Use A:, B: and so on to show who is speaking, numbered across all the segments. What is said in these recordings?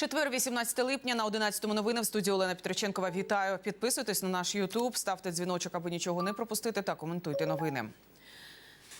A: Четвер, 18 липня на 11 новини в студії Олена Петриченкова. Вітаю. Підписуйтесь на наш Ютуб, ставте дзвіночок, аби нічого не пропустити, та коментуйте новини.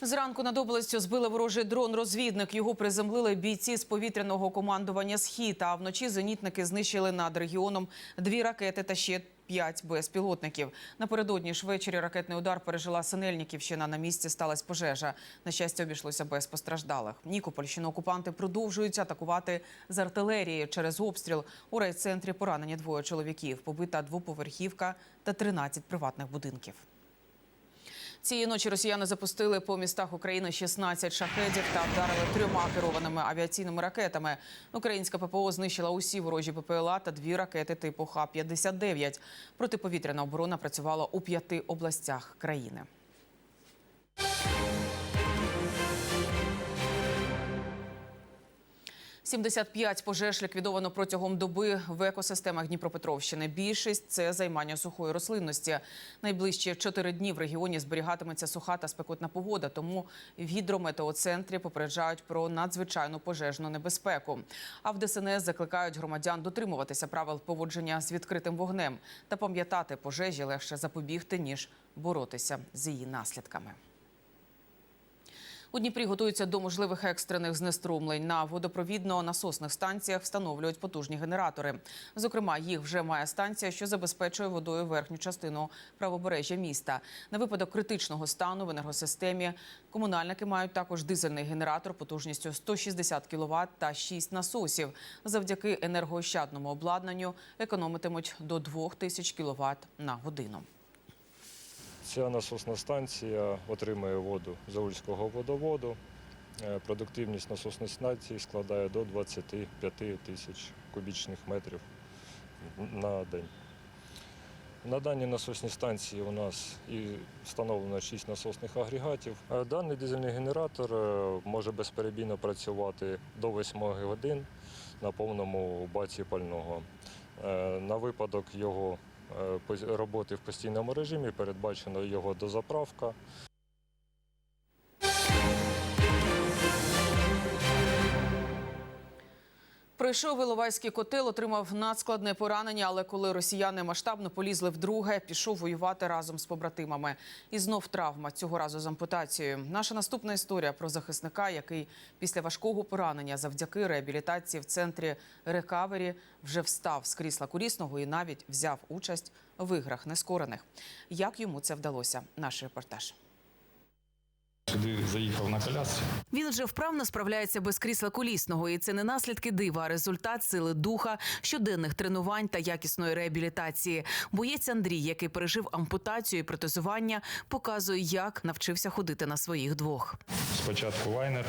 A: Зранку над областю збили ворожий дрон-розвідник. Його приземлили бійці з повітряного командування «Схід», а вночі зенітники знищили над регіоном дві ракети та ще п'ять безпілотників. Напередодні ж ввечері ракетний удар пережила Синельниківщина. На місці сталася пожежа. На щастя, обійшлося без постраждалих. Нікопольщину окупанти продовжують атакувати з артилерії через обстріл. У райцентрі поранені двоє чоловіків. Побита двоповерхівка та 13 приватних будинків. Цієї ночі росіяни запустили по містах України 16 шахедів та вдарили трьома керованими авіаційними ракетами. Українська ППО знищила усі ворожі ППЛА та дві ракети типу Х-59. Протиповітряна оборона працювала у п'яти областях країни. – 75 пожеж ліквідовано протягом доби в екосистемах Дніпропетровщини. Більшість це займання сухої рослинності. Найближчі чотири дні в регіоні зберігатиметься суха та спекотна погода. Тому в гідрометеоцентрі попереджають про надзвичайну пожежну небезпеку. А в ДСНС закликають громадян дотримуватися правил поводження з відкритим вогнем та пам'ятати пожежі легше запобігти ніж боротися з її наслідками. У Дніпрі готуються до можливих екстрених знеструмлень. На водопровідно-насосних станціях встановлюють потужні генератори. Зокрема, їх вже має станція, що забезпечує водою верхню частину правобережжя міста. На випадок критичного стану в енергосистемі комунальники мають також дизельний генератор потужністю 160 кВт та 6 насосів. Завдяки енергоощадному обладнанню економитимуть до 2000 кВт на годину.
B: Ця насосна станція отримує воду з Заульського водоводу. Е, Продуктивність насосної станції складає до 25 тисяч кубічних метрів на день. На даній насосній станції у нас і встановлено 6 насосних агрегатів. Е, Даний дизельний генератор е, може безперебійно працювати до 8 годин на повному баці пального. На випадок його роботи в постійному режимі передбачено його дозаправка.
A: Пройшов Іловайський котел, отримав надскладне поранення, але коли росіяни масштабно полізли вдруге, пішов воювати разом з побратимами. І знов травма цього разу з ампутацією. Наша наступна історія про захисника, який після важкого поранення завдяки реабілітації в центрі рекавері вже встав з крісла колісного і навіть взяв участь в іграх нескорених. Як йому це вдалося? Наш репортаж.
C: Сюди заїхав на колясці.
A: Він вже вправно справляється без крісла колісного, і це не наслідки дива, а результат сили духа, щоденних тренувань та якісної реабілітації. Боєць Андрій, який пережив ампутацію і протезування, показує, як навчився ходити на своїх двох.
C: Спочатку вайнер,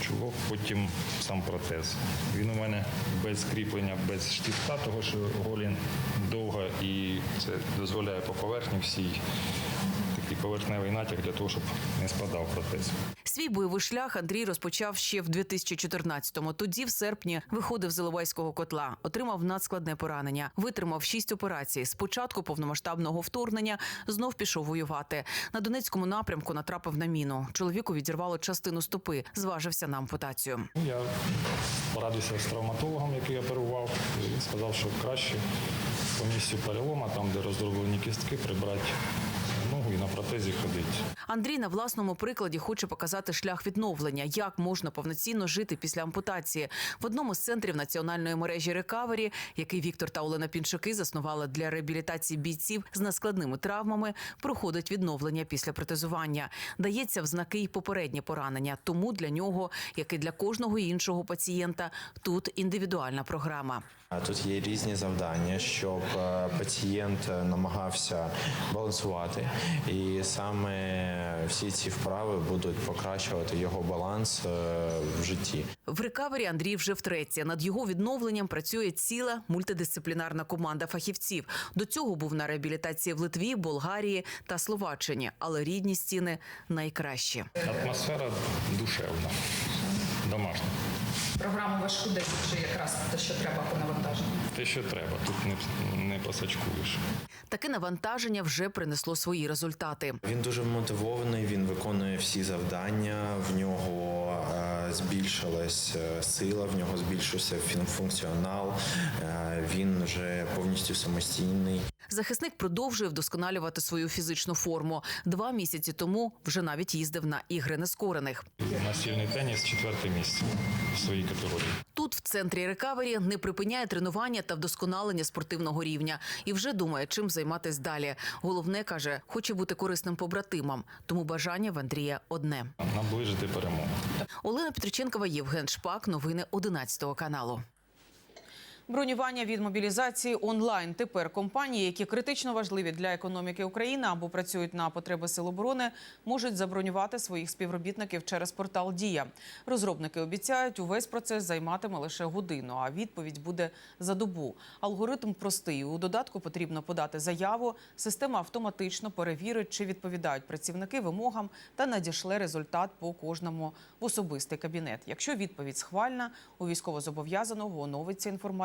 C: чулок, потім сам протез. Він у мене без кріплення, без штифта, того що голін довга і це дозволяє по поверхні всій такий поверхневий натяг для того, щоб не спадав протез.
A: Свій бойовий шлях Андрій розпочав ще в 2014-му. Тоді, в серпні, виходив з Іловайського котла, отримав надскладне поранення, витримав шість операцій. Спочатку повномасштабного вторгнення знов пішов воювати. На Донецькому напрямку натрапив на міну. Чоловіку відірвало частину стопи, зважився на ампутацію.
C: Я порадився з травматологом, який оперував, і сказав, що краще по місцю перелома, там, де роздроблені кістки, прибрати ногу і на протезі ходити.
A: Андрій на власному прикладі хоче показати шлях відновлення, як можна повноцінно жити після ампутації. В одному з центрів національної мережі рекавері, який Віктор та Олена Пінчуки заснували для реабілітації бійців з наскладними травмами, проходить відновлення після протезування. Дається в знаки й попереднє поранення. Тому для нього, як і для кожного іншого пацієнта, тут індивідуальна програма.
D: Тут є різні завдання, щоб е, пацієнт е, намагався балансувати, і саме всі ці вправи будуть покращувати його баланс е, в житті.
A: В рекавері Андрій вже втретє. Над його відновленням працює ціла мультидисциплінарна команда фахівців. До цього був на реабілітації в Литві, Болгарії та Словаччині, але рідні стіни найкращі.
C: Атмосфера душевна, домашня.
E: Програму важку десь вже якраз те, що треба по навантаженню.
C: Те, що треба, тут не, не посачкуєш.
A: Таке навантаження вже принесло свої результати.
D: Він дуже мотивований, він виконує всі завдання. В нього е, збільшилась е, сила, в нього збільшився функціонал. е, Він вже повністю самостійний.
A: Захисник продовжує вдосконалювати свою фізичну форму. Два місяці тому вже навіть їздив на ігри нескорених.
C: Настільний теніс четверте місце в своїй категорії.
A: Тут в центрі рекавері не припиняє тренування та вдосконалення спортивного рівня і вже думає, чим займатись далі. Головне каже, хоче бути корисним побратимам, тому бажання в Андрія одне.
C: Наближити перемогу.
A: Олена Петриченкова, Євген Шпак. Новини 11 каналу. Бронювання від мобілізації онлайн. Тепер компанії, які критично важливі для економіки України або працюють на потреби сил оборони, можуть забронювати своїх співробітників через портал Дія. Розробники обіцяють, увесь процес займатиме лише годину, а відповідь буде за добу. Алгоритм простий. У додатку потрібно подати заяву. Система автоматично перевірить, чи відповідають працівники вимогам та надішле результат по кожному в особистий кабінет. Якщо відповідь схвальна, у військовозобов'язаного оновиться